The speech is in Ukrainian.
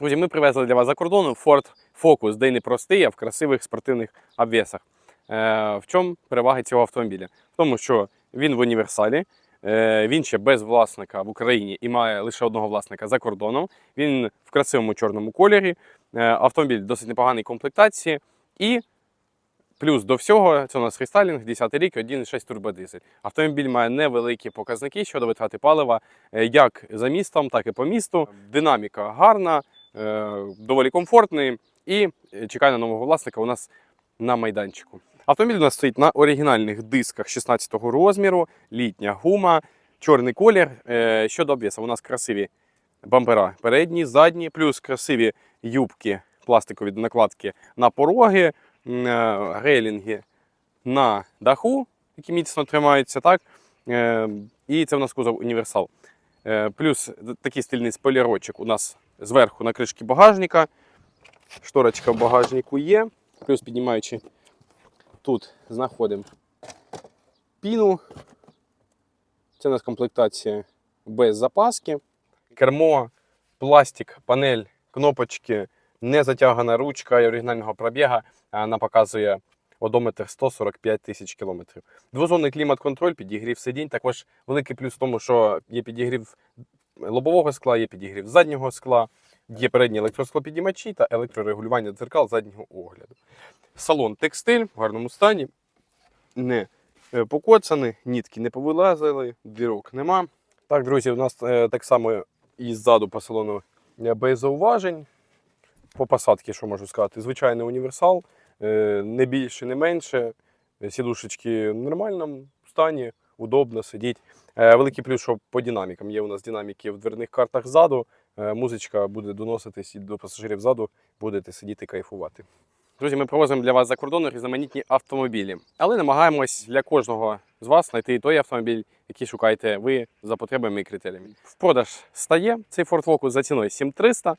Друзі, ми привезли для вас за кордону Ford Focus, де й не простий, а в красивих спортивних обвесах. Е, в чому переваги цього автомобіля? В тому, що він в універсалі, е, він ще без власника в Україні і має лише одного власника за кордоном. Він в красивому чорному кольорі. Е, автомобіль досить непоганий комплектації. І плюс до всього, це у нас рестайлінг, 10 рік, 1,6 турбодизель. Автомобіль має невеликі показники щодо витрати палива, як за містом, так і по місту. Динаміка гарна, доволі комфортний і е, чекає на нового власника у нас на майданчику. Автомобіль у нас стоїть на оригінальних дисках 16-го розміру, літня гума, чорний колір. Е, Щодо обвісу, у нас красиві бампера передні, задні, плюс красиві юбки, пластикові накладки на пороги, е, рейлінги на даху, які міцно тримаються, так? Е, І це у нас кузов універсал. Е, Плюс такий стильний спойлерочок у нас зверху на кришці багажника. Шторочка в багажнику є. Плюс піднімаючи тут знаходимо піну. Це у нас комплектація без запаски. Кермо, пластик, панель, кнопочки, не затягана ручка і оригінального пробіга. Вона показує одометр 145 тисяч кілометрів. Двозонний клімат-контроль, підігрів сидінь. Також великий плюс в тому, що є підігрів лобового скла, є підігрів заднього скла, є передні електросклопідіймачі та електрорегулювання дзеркал заднього огляду. Салон текстиль в гарному стані, не е, покоцаний, нітки не повилазили, дірок нема. Так, друзі, у нас е, так само і ззаду по салону е, без зауважень. По посадці, що можу сказати, звичайний універсал, не більше, не менше. Сідушечки в нормальному стані, удобно сидіть. Е, Великий плюс, що по динамікам. Є у нас динаміки в дверних картах ззаду. Е, Музичка буде доноситись і до пасажирів ззаду, будете сидіти кайфувати. Друзі, ми привозимо для вас за кордону різноманітні автомобілі, але намагаємось для кожного з вас знайти той автомобіль, який шукаєте ви за потребами і критеріями. В продаж стає цей Ford Focus за ціною 7300.